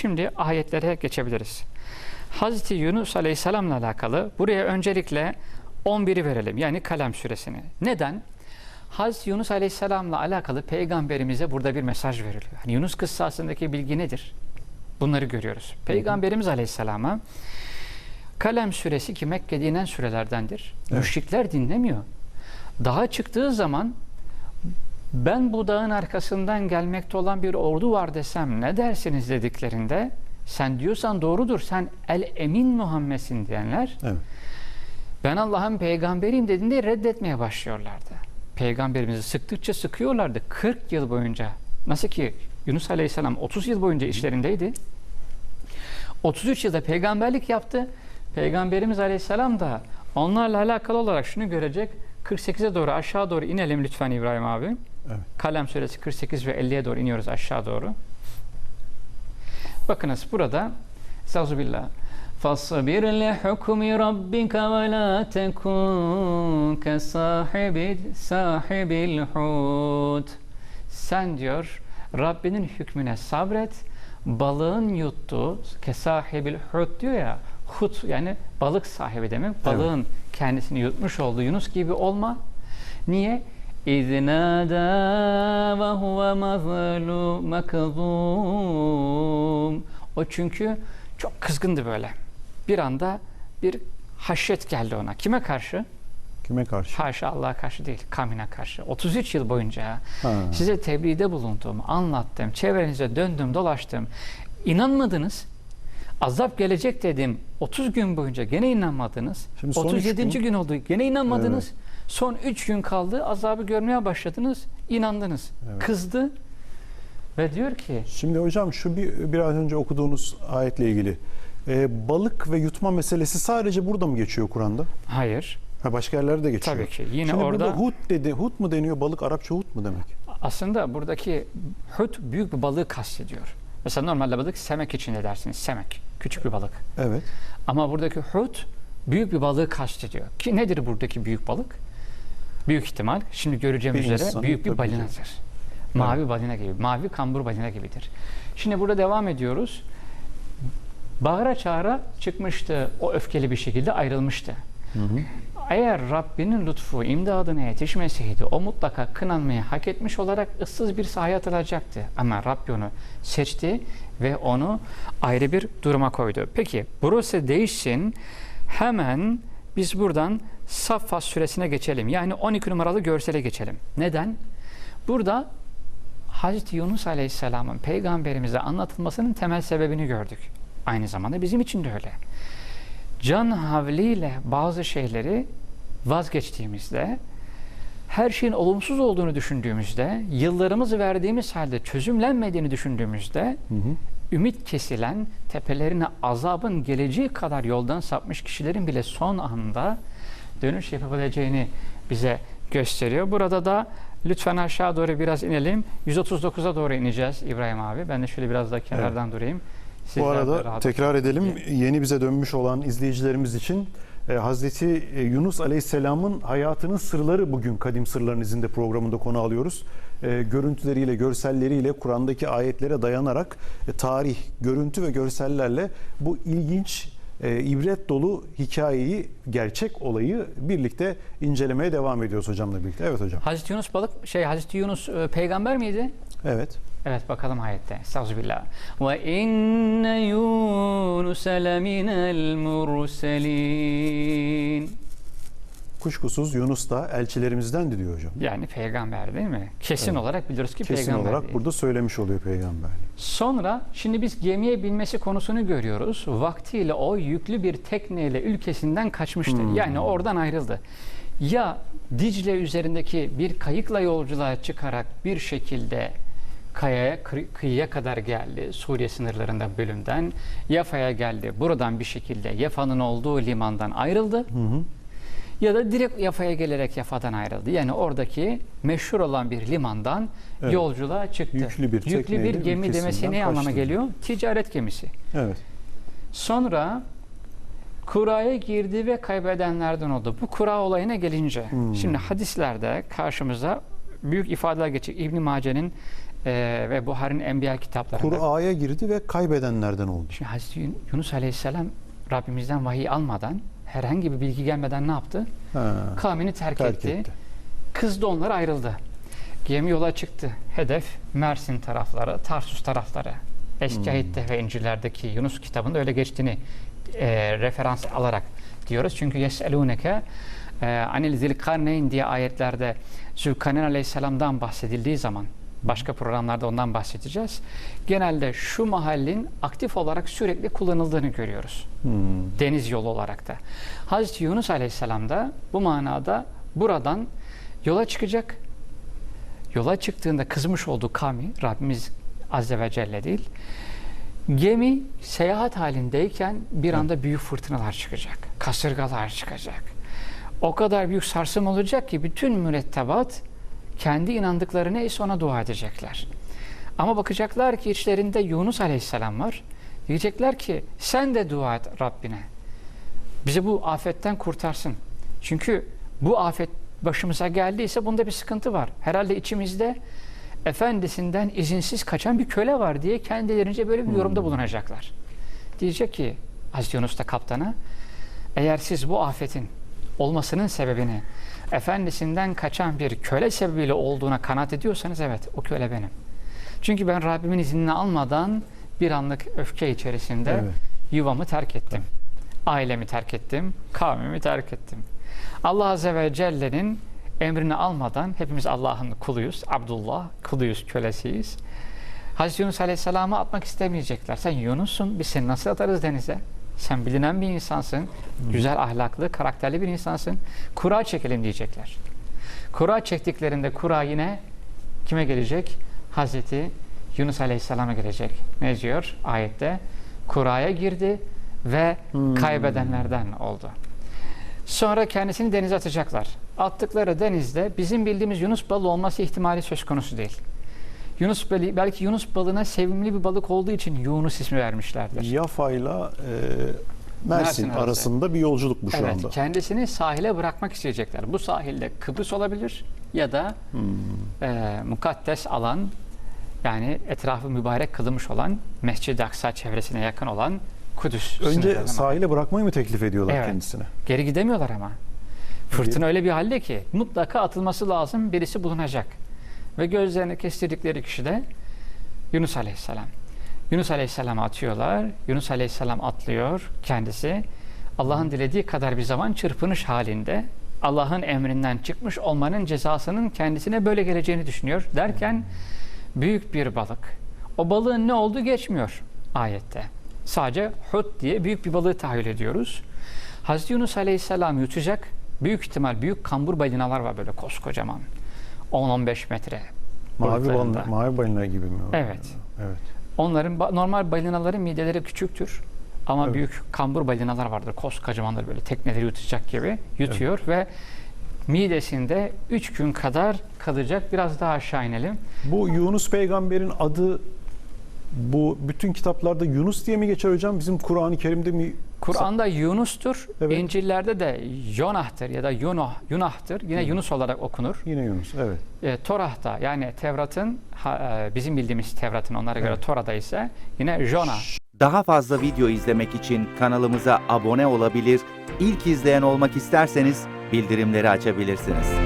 Şimdi ayetlere geçebiliriz. Hazreti Yunus Aleyhisselam'la alakalı buraya öncelikle 11'i verelim. Yani Kalem suresini. Neden? Hazreti Yunus Aleyhisselam'la alakalı peygamberimize burada bir mesaj veriliyor. Yani Yunus kıssasındaki bilgi nedir? Bunları görüyoruz. Peygamberimiz Aleyhisselam'a Kalem suresi ki Mekke'de inen sürelerdendir. Evet. Müşrikler dinlemiyor. Dağa çıktığı zaman ben bu dağın arkasından gelmekte olan bir ordu var desem ne dersiniz dediklerinde sen diyorsan doğrudur sen el emin Muhammed'sin diyenler Evet. ben Allah'ın peygamberiyim dediğinde reddetmeye başlıyorlardı. Peygamberimizi sıktıkça sıkıyorlardı 40 yıl boyunca. Nasıl ki Yunus Aleyhisselam 30 yıl boyunca işlerindeydi. 33 yılda peygamberlik yaptı. Peygamberimiz Aleyhisselam da onlarla alakalı olarak şunu görecek. 48'e doğru aşağı doğru inelim lütfen İbrahim abi. Evet. Kalem suresi 48 ve 50'ye doğru iniyoruz aşağı doğru. Bakınız burada Estağfirullah. فَاصْبِرْ لِحُكْمِ رَبِّكَ وَلَا تَكُنْ كَصَاحِبِ صَاحِبِ الْحُوتِ Sen diyor Rabbinin hükmüne sabret. Balığın yuttuğu kesahibil hut diyor ya hut yani balık sahibi demek. Balığın kendisini yutmuş olduğu Yunus gibi olma. Niye? اِذْ نَادَى وَهُوَ مَظْلُومَ مَكْظُومٌ O çünkü çok kızgındı böyle. Bir anda bir haşyet geldi ona. Kime karşı? Kime karşı? Haşa Allah'a karşı değil, kavmine karşı. 33 yıl boyunca Ha. size tebliğde bulundum, anlattım, çevrenize döndüm, dolaştım. İnanmadınız. Azap gelecek dedim. 30 gün boyunca gene inanmadınız. Şimdi son üç 37. gün, gün- oldu. Gene inanmadınız. Son 3 gün kaldı. Azabı görmeye başladınız. inandınız. Evet. Kızdı. Ve diyor ki Şimdi hocam şu bir biraz önce okuduğunuz ayetle ilgili e, balık ve yutma meselesi sadece burada mı geçiyor Kur'an'da? hayır. Ha başka yerlerde de geçiyor. Tabii ki. Yine Şimdi orada burada hut dedi. Hut mu deniyor? Balık Arapça hut mu demek? aslında buradaki hut büyük bir balığı kastediyor. Mesela normalde balık semek içinde dersiniz. Semek. Küçük bir balık. Evet. Ama buradaki hut büyük bir balığı kastediyor. Ki nedir buradaki büyük balık? Büyük ihtimal şimdi göreceğimiz Bir üzere insan, büyük bir balinadır. Mavi balina gibi, mavi kambur balina gibidir. Şimdi burada devam ediyoruz. Bağıra çağıra çıkmıştı, o öfkeli bir şekilde ayrılmıştı. Hı hı. Eğer Rabbinin lütfu imdadına yetişmeseydi o mutlaka kınanmayı hak etmiş olarak ıssız bir sahaya atılacaktı. Ama Rabbi onu seçti ve onu ayrı bir duruma koydu. Peki burası değişsin. Hemen biz buradan Saffat suresine geçelim. Yani 12 numaralı görsele geçelim. Neden? Burada Hazreti Yunus Aleyhisselam'ın peygamberimize anlatılmasının temel sebebini gördük. Aynı zamanda bizim için de öyle can havliyle bazı şeyleri vazgeçtiğimizde, her şeyin olumsuz olduğunu düşündüğümüzde, yıllarımızı verdiğimiz halde çözümlenmediğini düşündüğümüzde, Hı hı. ümit kesilen, tepelerine azabın geleceği kadar yoldan sapmış kişilerin bile son anda dönüş yapabileceğini bize gösteriyor. Burada da lütfen aşağı doğru biraz inelim. 139'a doğru ineceğiz İbrahim abi. Ben de şöyle biraz daha kenardan durayım. Bu Sizler de arada tekrar edelim. Yeni bize dönmüş olan izleyicilerimiz için e, Hazreti e, Yunus Aleyhisselam'ın hayatının sırları bugün Kadim Sırların izinde programında konu alıyoruz. E, görüntüleriyle, görselleriyle, Kur'an'daki ayetlere dayanarak e, tarih, görüntü ve görsellerle bu ilginç, e, ibret dolu hikayeyi, gerçek olayı birlikte incelemeye devam ediyoruz hocamla birlikte. Evet hocam. Hazreti Yunus balık şey Hazreti Yunus e, peygamber miydi? Evet. Evet bakalım ayette. Estağfirullah. Ve inne Yunus leminel murselin. Kuşkusuz Yunus da elçilerimizdendi diyor hocam. Yani peygamber değil mi? Kesin Evet. olarak biliyoruz ki Kesin peygamber olarak değil. burada söylemiş oluyor peygamber. Sonra şimdi biz gemiye binmesi konusunu görüyoruz. Vaktiyle o yüklü bir tekneyle ülkesinden kaçmıştı. Hmm. Yani oradan ayrıldı. Ya Dicle üzerindeki bir kayıkla yolculuğa çıkarak bir şekilde kayaya kı- kıyıya kadar geldi Suriye sınırlarında bölümden Yafa'ya geldi. Buradan bir şekilde Yafa'nın olduğu limandan ayrıldı. Hı hı. Ya da direkt Yafa'ya gelerek Yafa'dan ayrıldı. Yani oradaki meşhur olan bir limandan Evet. yolculuğa çıktı. Yüklü bir Yüklü bir gemi demesi ne anlama geliyor? Ticaret gemisi. Evet. Sonra kuraya girdi ve kaybedenlerden oldu. Bu kura olayına gelince Hmm. şimdi hadislerde karşımıza büyük ifadeler geçecek. İbn Mace'nin e, ve Buhari'nin Enbiya kitaplarında. Kur'a'ya girdi ve kaybedenlerden oldu. Şimdi Hazreti Yun- Yunus Aleyhisselam Rabbimizden vahiy almadan, herhangi bir bilgi gelmeden ne yaptı? Ha, Kavmini terk, terk etti. etti. Kızdı onlar ayrıldı. Gemi yola çıktı. Hedef Mersin tarafları, Tarsus tarafları. Eski Hmm. Ve İncil'lerdeki Yunus kitabında öyle geçtiğini e, referans alarak diyoruz. Çünkü yeselûneke e, anil zilkarneyn diye ayetlerde Zülkarneyn aleyhisselamdan bahsedildiği zaman başka programlarda ondan bahsedeceğiz. Genelde şu mahallin aktif olarak sürekli kullanıldığını görüyoruz Hmm. deniz yolu olarak da. Hazreti Yunus Aleyhisselam da bu manada buradan yola çıkacak. Yola çıktığında kızmış olduğu kavmi, Rabbimiz Azze ve Celle değil, gemi seyahat halindeyken bir anda büyük fırtınalar çıkacak, kasırgalar çıkacak. O kadar büyük sarsım olacak ki bütün mürettebat kendi inandıkları neyse ona dua edecekler. Ama bakacaklar ki içlerinde Yunus Aleyhisselam var. Diyecekler ki sen de dua et Rabbine. Bizi bu afetten kurtarsın. Çünkü bu afet başımıza geldiyse bunda bir sıkıntı var. Herhalde içimizde efendisinden izinsiz kaçan bir köle var diye kendilerince böyle bir yorumda bulunacaklar. Diyecek ki Hazreti Yunus da kaptana eğer siz bu afetin olmasının sebebini efendisinden kaçan bir köle sebebiyle olduğuna kanaat ediyorsanız evet o köle benim. Çünkü ben Rabbimin iznini almadan bir anlık öfke içerisinde Evet. yuvamı terk ettim. Ailemi terk ettim, kavmimi terk ettim. Allah Azze ve Celle'nin emrini almadan hepimiz Allah'ın kuluyuz. Abdullah, kuluyuz, kölesiyiz. Hazreti Yunus Aleyhisselam'ı atmak istemeyecekler. Sen Yunus'sun, biz seni nasıl atarız denize? Sen bilinen bir insansın, güzel ahlaklı, karakterli bir insansın. Kura çekelim diyecekler. Kura çektiklerinde kura yine kime gelecek? Hazreti Yunus Aleyhisselam'a gelecek. Ne diyor ayette? Kuraya girdi ve Hmm. kaybedenlerden oldu. Sonra kendisini denize atacaklar. Attıkları denizde bizim bildiğimiz Yunus balığı olması ihtimali söz konusu değil. Yunus balığı, belki Yunus balığına sevimli bir balık olduğu için Yunus ismi vermişlerdir. Yafa'yla e, Mersin, Mersin arası. arasında bir yolculuk bu şu evet, anda. kendisini sahile bırakmak isteyecekler. Bu sahilde Kıbrıs olabilir ya da Hmm. e, mukaddes alan yani etrafı mübarek kılınmış olan Mescid-i Aksa çevresine yakın olan Kudüs. Önce sahile bırakmayı mı teklif ediyorlar Evet. kendisine? Geri gidemiyorlar ama. Fırtına öyle bir halde ki mutlaka atılması lazım birisi bulunacak. Ve gözlerini kestirdikleri kişi de Yunus Aleyhisselam. Yunus Aleyhisselam'ı atıyorlar. Yunus Aleyhisselam atlıyor kendisi. Allah'ın dilediği kadar bir zaman çırpınış halinde Allah'ın emrinden çıkmış olmanın cezasının kendisine böyle geleceğini düşünüyor. Derken büyük bir balık. O balığın ne olduğu geçmiyor ayette. Sadece hut diye büyük bir balığı tahayyül ediyoruz. Hazreti Yunus Aleyhisselam yutacak. Büyük ihtimal büyük kambur balinalar var böyle koskocaman. 10-15 metre. Mavi balina, mavi balina gibi mi? Evet. Evet. Onların normal balinaların mideleri küçüktür. Ama Evet. büyük kambur balinalar vardır. Koskocamandır böyle tekneleri yutacak gibi yutuyor ve midesinde 3 gün kadar kalacak. Biraz daha aşağı inelim. Bu Yunus peygamberin adı bu bütün kitaplarda Yunus diye mi geçer hocam? Bizim Kur'an-ı Kerim'de mi? Kur'an'da Yunus'tur. Evet. İncil'lerde de Yonah'tır ya da Yunoh, Yunah'tır. Yine Yunus olarak okunur. Yine Yunus. Evet. E, Torah'ta yani Tevrat'ın e, bizim bildiğimiz Tevrat'ın onlara göre Evet. Tora'da ise yine Jonah. Daha fazla video izlemek için kanalımıza abone olabilir, ilk izleyen olmak isterseniz bildirimleri açabilirsiniz.